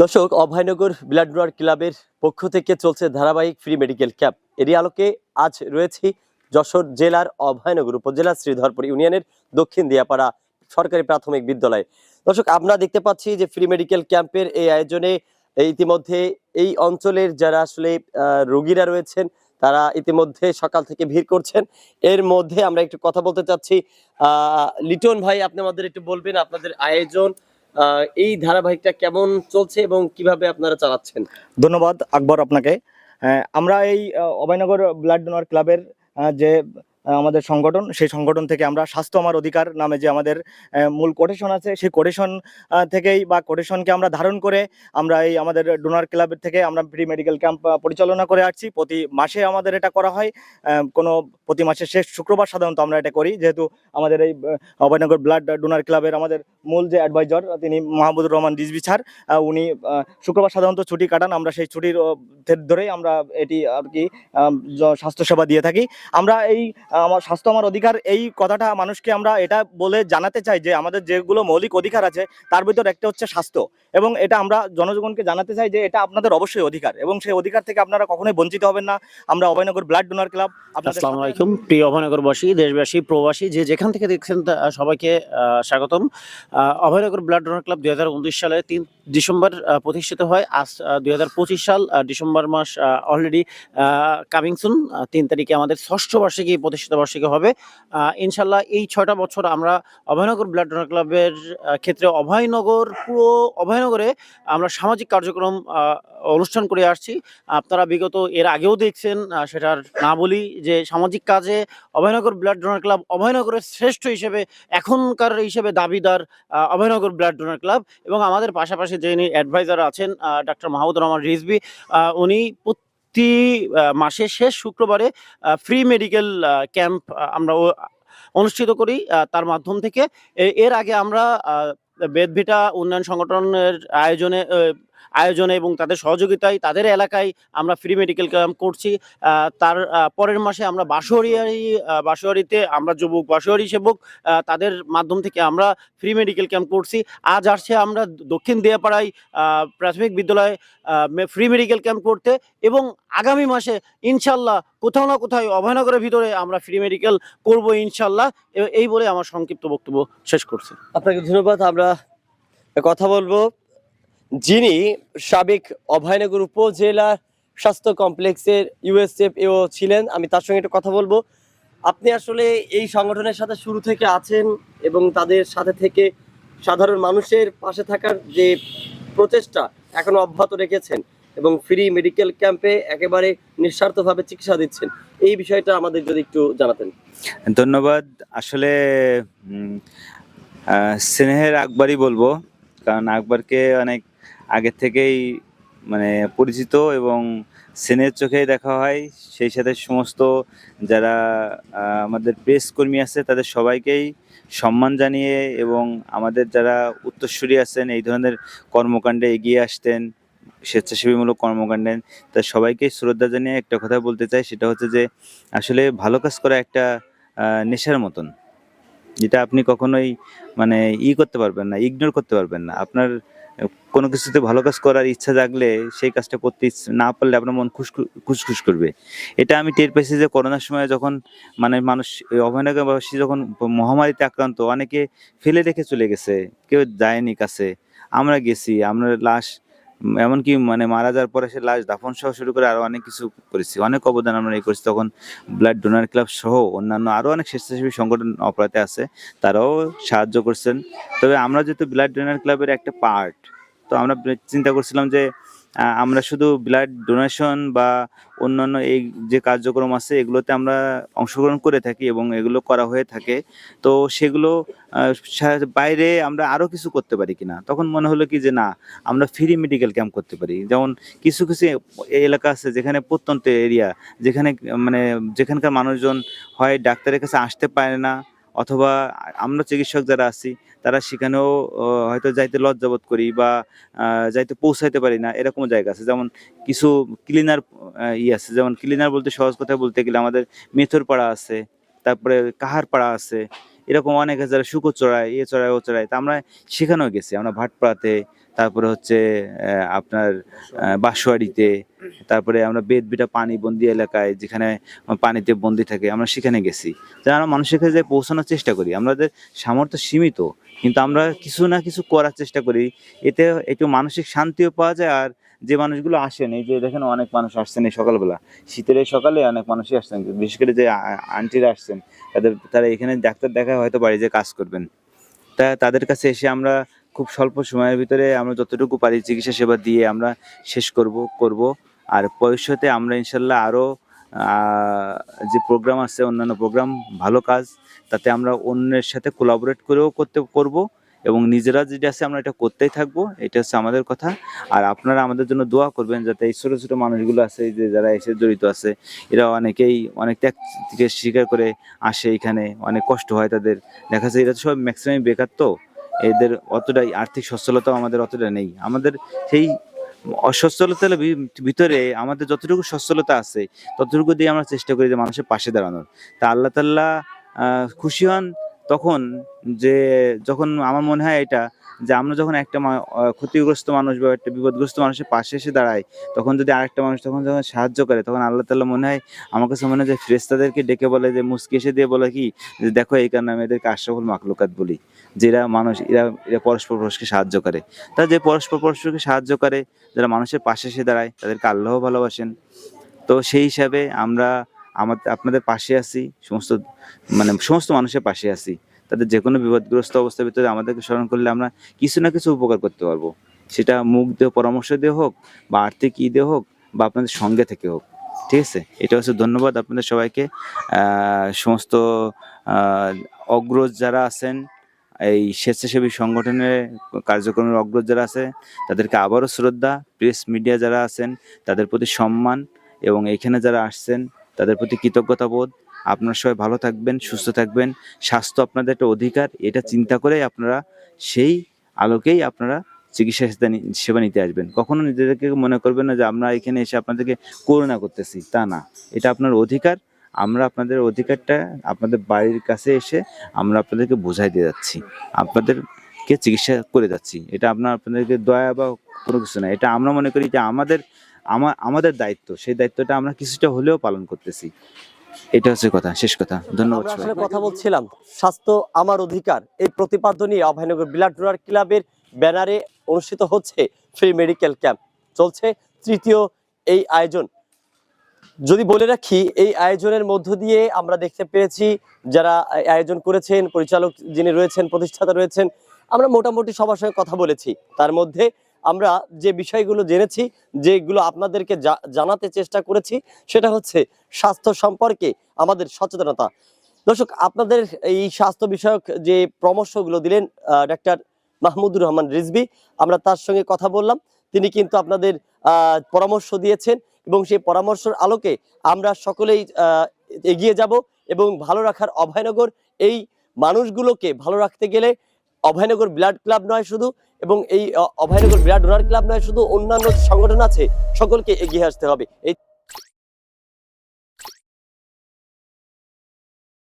দর্শক, Abhaynagar blood donor ক্লাবের পক্ষ থেকে চলছে ধারাবাহিক ফ্রি মেডিকেল ক্যাম্প। এরই আলোকে আজ রয়েছি যশোর জেলার অভয়নগর উপজেলা শ্রীধরপুর ইউনিয়নের দক্ষিণ দিয়াপাড়া সরকারি প্রাথমিক বিদ্যালয়ে। দর্শক, আমরা দেখতে পাচ্ছি যে ফ্রি মেডিকেল ক্যাম্পের এই আয়োজনে ইতিমধ্যে এই অঞ্চলের যারা আসলে রোগীরা রয়েছেন, তারা ইতিমধ্যে সকাল থেকে ভিড় করছেন। এর মধ্যে আমরা একটু কথা বলতে চাচ্ছি। লিটন ভাই, আপনি আমাদের একটু বলবেন আপনাদের আয়োজন এই ধারাবাহিকটা কেমন চলছে এবং কীভাবে আপনারা চালাচ্ছেন? ধন্যবাদ আকবর আপনাকে। আহ, আমরা এই অভয়নগর ব্লাড ডোনার ক্লাবের যে আমাদের সংগঠন সেই সংগঠন থেকে আমরা স্বাস্থ্য আমার অধিকার নামে যে আমাদের মূল কোটেশন আছে সেই কোটেশন থেকেই বা কোটেশনকে আমরা ধারণ করে আমরা এই আমাদের ডোনার ক্লাবের থেকে আমরা প্রি মেডিকেল ক্যাম্প পরিচালনা করে আসছি। প্রতি মাসে আমাদের এটা করা হয় কোনো প্রতি মাসের শেষ শুক্রবার সাধারণত আমরা এটা করি। যেহেতু আমাদের এই অভয়নগর ব্লাড ডোনার ক্লাবের আমাদের মূল যে অ্যাডভাইজার তিনি মাহমুদুর রহমান রিজবি উনি শুক্রবার সাধারণত ছুটি কাটান। আমরা সেই ছুটির ধরেই আমরা এটি আর কি স্বাস্থ্যসেবা দিয়ে থাকি। আমরা এই, আমার, স্বাস্থ্য আমার অধিকার, এই কথাটা মানুষকে আমরা এটা বলে জানাতে চাই যে আমাদের যেগুলো মৌলিক অধিকার আছে, তার ভিতর একটা হচ্ছে স্বাস্থ্য। এবং এটা আমরা জনগণকে জানাতে চাই যে এটা আপনাদের অবশ্যই অধিকার। এবং সেই অধিকার থেকে আপনারা কখনোই বঞ্চিত হবেন না। আমরা অভয়নগর ব্লাড ডোনার ক্লাব আসসালামু আলাইকুম। প্রিয় অভয়নগরবাসী, দেশবাসী, প্রবাসী, যে যেখান থেকে দেখছেন সবাইকে স্বাগতম। অভয়নগর ব্লাড ডোনার ক্লাব দুই সালে তিন ডিসেম্বর প্রতিষ্ঠিত হয়। আজ দু হাজার পঁচিশ সাল ডিসেম্বর মাস অলরেডি কামিং সুন তিন তারিখে আমাদের ষষ্ঠ বার্ষিকী, প্রতিষ্ঠিত বার্ষিকী হবে। ইনশাল্লাহ এই ছয়টা বছর আমরা অভয়নগর ব্লাড ডোনার ক্লাবের ক্ষেত্রে অভয়নগর, পুরো অভয়নগরে আমরা সামাজিক কার্যক্রম অনুষ্ঠান করে আসছি। আপনারা বিগত এর আগেও দেখছেন সেটার না বলি যে সামাজিক কাজে অভয়নগর ব্লাড ডোনার ক্লাব অভয়নগরের শ্রেষ্ঠ হিসেবে, এখনকার হিসেবে দাবিদার অভয়নগর ব্লাড ডোনার ক্লাব এবং আমাদের পাশাপাশি যিনি অ্যাডভাইজার আছেন ডাক্তার মাহমুদুর রহমান রিজবি উনি প্রতি মাসের শেষ শুক্রবারে ফ্রি মেডিকেল ক্যাম্প আমরা অনুষ্ঠিত করি তার মাধ্যম থেকে। এর আগে আমরা বেদভিটা উন্নয়ন সংগঠনের আয়োজনে আয়োজনে এবং তাদের সহযোগিতায় তাদের এলাকায় আমরা ফ্রি মেডিকেল ক্যাম্প করছি। তার পরের মাসে আমরা বাসুয়ারি বাসুয়ারিতে আমরা যুবক, বাসুয়ারি সেবক তাদের মাধ্যম থেকে আমরা ফ্রি মেডিকেল ক্যাম্প করছি। আজ আসছে আমরা দক্ষিণ দিয়াপাড়ায় প্রাথমিক বিদ্যালয়ে ফ্রি মেডিকেল ক্যাম্প করতে এবং আগামী মাসে ইনশাল্লাহ কোথাও না কোথাও অভয়নগরের ভিতরে আমরা ফ্রি মেডিকেল করব ইনশাল্লাহ। এই বলে আমার সংক্ষিপ্ত বক্তব্য শেষ করছি। আপনাকে ধন্যবাদ, আমরা কথা বলব। যিনি সাবেক অভয়নগর উপজেলা স্বাস্থ্য কমপ্লেক্সের ইউএসএফ এও ছিলেন, আমি তার সঙ্গে একটু কথা বলব। আপনি আসলে এই সংগঠনের সাথে শুরু থেকে আছেন এবং তাদের সাথে থেকে সাধারণ মানুষের পাশে থাকার যে প্রচেষ্টা এখনও অব্যাহত রেখেছেন এবং ফ্রি মেডিকেল ক্যাম্পে একেবারে নিঃস্বার্থভাবে চিকিৎসা দিচ্ছেন। এই বিষয়টা আমাদের যদি একটু জানাতেন। ধন্যবাদ। আসলে স্নেহের আকবরই বলব, কারণ আকবরকে অনেক আগে থেকেই মানে পরিচিত এবং স্নেহের চোখেই দেখা হয়। সেই সাথে সমস্ত যারা আমাদের প্রেস কর্মী আছে, তাদের সবাইকেই সম্মান জানিয়ে এবং আমাদের যারা উত্তরসূরি আছেন, এই ধরনের কর্মকাণ্ডে এগিয়ে আসতেন, স্বেচ্ছাসেবীমূলক কর্মকাণ্ডে তা সবাইকে শ্রদ্ধা জানিয়ে একটা কথা বলতে চাই, সেটা হচ্ছে যে আসলে ভালো কাজ করা একটা নেশার মতন। যেটা আপনি কখনোই মানে ই করতে পারবেন না ইগনোর করতে পারবেন না। আপনার কোনো কিছুতে ভালো কাজ করার ইচ্ছা জাগলে সেই কাজটা করতে না পারলে আপনার মন খুশ খুশখুস করবে। এটা আমি টের পেয়েছি যে করোনার সময় যখন মানে মানুষ অভয়নগরবাসী যখন মহামারীতে আক্রান্ত, অনেকে ফেলে রেখে চলে গেছে, কেউ যায়নি কাছে। আমরা গেছি, আমরা লাশ এমনকি মানে মারা যাওয়ার পরে সে লাশ দাফন সহ শুরু করে আরও অনেক কিছু করেছি। অনেক অবদান আমরা এই করেছি। তখন ব্লাড ডোনার ক্লাব সহ অন্যান্য আরও অনেক স্বেচ্ছাসেবী সংগঠন অপরাধে আছে, তারাও সাহায্য করছেন। তবে আমরা যেহেতু ব্লাড ডোনার ক্লাবের একটা পার্ট তো আমরা চিন্তা করছিলাম যে আমরা শুধু ব্লাড ডোনেশন বা অন্যান্য এই যে কার্যক্রম আছে, এগুলোতে আমরা অংশগ্রহণ করে থাকি এবং এগুলো করা হয়ে থাকে। তো সেগুলো বাইরে আমরা আরও কিছু করতে পারি কিনা? তখন মনে হলো কি যে না, আমরা ফ্রি মেডিকেল ক্যাম্প করতে পারি। যেমন কিছু কিছু এলাকা আছে যেখানে প্রত্যন্ত এরিয়া যেখানে মানে যেখানকার মানুষজন হয়, ডাক্তারের কাছে আসতে পারে না। অথবা আমরা চিকিৎসক যারা আছি, তারা সেখানেও হয়তো যাইতে লজ্জাবোধ করি বা যাইতে পৌঁছাইতে পারি না এরকম জায়গা আছে। যেমন কিছু ক্লিনার ই আছে। যেমন ক্লিনার বলতে সহজ কথা বলতে গেলে আমাদের মেথর পাড়া আছে, তারপরে কাহার পাড়া আছে, এরকম অনেক যারা শুকো চড়ায় এ চড়ায়, ও চড়ায়। তা আমরা সেখানেও গেছি, আমরা ভাটপাড়াতে তারপরে হচ্ছে আপনার আহ, তারপরে আমরা বেদবিটা পানি বন্দি এলাকায় যেখানে পানিতে বন্দি থাকে আমরা সেখানে গেছি। যারা আমরা মানুষের কাছে পৌঁছানোর চেষ্টা করি। আমাদের সামর্থ্য সীমিত কিন্তু আমরা কিছু না কিছু করার চেষ্টা করি। এতে একটু মানসিক শান্তিও পাওয়া যায় আর যে মানুষগুলো আসেন এই যে দেখেন অনেক মানুষ আসছেন এই সকালবেলা। শীতের এই সকালে অনেক মানুষই আসছেন বিশেষ করে যে আন্টিরা আসছেন তাদের তারা এখানে ডাক্তার দেখা হয়তো বাড়ি যে কাজ করবেন। তা তাদের কাছে এসে আমরা খুব স্বল্প সময়ের ভিতরে আমরা যতটুকু পারি চিকিৎসা সেবা দিয়ে আমরা শেষ করব করব। আর ভবিষ্যতে আমরা ইনশাল্লাহ আরও যে প্রোগ্রাম আছে, অন্যান্য প্রোগ্রাম ভালো কাজ, তাতে আমরা অন্যের সাথে কোলাবোরেট করেও করতে, করব এবং নিজেরা যেটা আছে আমরা এটা করতেই থাকব, এটা হচ্ছে আমাদের কথা। আর আপনারা আমাদের জন্য দোয়া করবেন যাতে এই ছোটো ছোটো মানুষগুলো আছে যে যারা এসে জড়িত আছে, এরা অনেকেই অনেক ত্যাগ স্বীকার করে আসে এখানে, অনেক কষ্ট হয় তাদের। দেখা যায় এরা সব ম্যাক্সিমাম বেকার তো। এদের অতটাই আর্থিক সচ্ছলতাও আমাদের অতটা নেই। আমাদের সেই অসচ্ছলতার ভিতরে আমাদের যতটুকু সচ্ছলতা আছে, ততটুকু দিয়ে আমরা চেষ্টা করি যে মানুষের পাশে দাঁড়ানোর। তা আল্লাহ তাল্লাহ খুশি হন তখন যে, যখন আমার মনে হয় এটা যে আমরা যখন একটা ক্ষতিগ্রস্ত মানুষ বা একটা বিপদগ্রস্ত মানুষের পাশে এসে দাঁড়াই, তখন যদি আরেকটা মানুষ তখন যখন সাহায্য করে, তখন আল্লাহ তাল্লাহ মনে হয় আমার কাছে মনে হয় যে ফ্রেস্তাদেরকে ডেকে বলে যে, মুসকি এসে দিয়ে বলে কি, যে দেখো এই কারণে আমি এদেরকে আশরাফুল মাকলুকাত বলি। যে এরা মানুষ, এরা এরা পরস্পর পরস্পরকে সাহায্য করে। তা যে পরস্পর পরস্পরকে সাহায্য করে, যারা মানুষের পাশে এসে দাঁড়ায়, তাদেরকে আল্লাহ ভালোবাসেন। তো সেই হিসাবে আমরা আমাদের, আপনাদের পাশে আছি, সমস্ত মানে সমস্ত মানুষের পাশে আছি। তাদের যে কোনো বিপদগ্রস্ত অবস্থার ভিতরে আমাদেরকে স্মরণ করলে আমরা কিছু না কিছু উপকার করতে পারব। সেটা মুখ দিয়ে পরামর্শ দিয়ে হোক বা আর্থিক ই দিয়ে হোক বা আপনাদের সঙ্গে থেকে হোক। ঠিক আছে? এটা হচ্ছে ধন্যবাদ আপনাদের সবাইকে। সমস্ত অগ্রজ যারা আছেন, এই স্বেচ্ছাসেবী সংগঠনের কার্যক্রমের অগ্রজ যারা আছে, তাদেরকে আবারও শ্রদ্ধা। প্রেস মিডিয়া যারা আছেন, তাদের প্রতি সম্মান এবং এখানে যারা আসছেন, তাদের প্রতি কৃতজ্ঞতা বোধ আপনারা সবাই ভালো থাকবেন, সুস্থ থাকবেন। স্বাস্থ্য আপনাদের একটা অধিকার, এটা চিন্তা করেই আপনারা সেই আলোকেই আপনারা চিকিৎসা সেবা নিতে আসবেন। কখনো নিজেদেরকে মনে করবেন না যে আমরা এখানে এসে আপনাদেরকে করুণা করতেছি, তা না। এটা আপনার অধিকার, আমরা আপনাদের অধিকারটা আপনাদের বাড়ির কাছে এসে আমরা আপনাদেরকে বোঝাই দিয়ে যাচ্ছি, আপনাদেরকে চিকিৎসা করে যাচ্ছি। এটা আপনার, আপনাদেরকে দয়া বা কোনো কিছু না। এটা আমরা মনে করি যে আমাদের, আমা- আমাদের দায়িত্ব। সেই দায়িত্বটা আমরা কিছুটা হলেও পালন করতেছি। এটা হচ্ছে কথা শেষ কথা। ধন্যবাদ আসলে কথা বলছিলাম স্বাস্থ্য আমার অধিকার। এই প্রতিপাদ্য নিয়ে অভয়নগর ব্লাড ডোনার ক্লাবের ব্যানারে অনুষ্ঠিত হচ্ছে ফ্রি মেডিকেল ক্যাম্প। চলছে তৃতীয় এই আয়োজন। যদি বলে রাখি এই আয়োজনের মধ্য দিয়ে আমরা দেখতে পেয়েছি যারা আয়োজন করেছেন পরিচালক যিনি রয়েছেন প্রতিষ্ঠাতা রয়েছেন আমরা মোটামুটি সবার সঙ্গে কথা বলেছি। তার মধ্যে আমরা যে বিষয়গুলো জেনেছি, যেগুলো আপনাদেরকে জানাতে চেষ্টা করেছি, সেটা হচ্ছে স্বাস্থ্য সম্পর্কে আমাদের সচেতনতা। দর্শক, আপনাদের এই স্বাস্থ্য বিষয়ক যে পরামর্শগুলো দিলেন ডাক্তার মাহমুদুর রহমান রিজবি আমরা তার সঙ্গে কথা বললাম। তিনি কিন্তু আপনাদের পরামর্শ দিয়েছেন এবং সেই পরামর্শের আলোকে আমরা সকলেই এগিয়ে যাব এবং ভালো রাখার অভয়নগর এই মানুষগুলোকে ভালো রাখতে গেলে অভয়নগর ব্লাড ক্লাব নয় শুধু, এবং এই অভয়নগর ব্লাড ডোনার ক্লাব নয় শুধু, অন্যান্য সংগঠন আছে, সকলকে এগিয়ে আসতে হবে। এই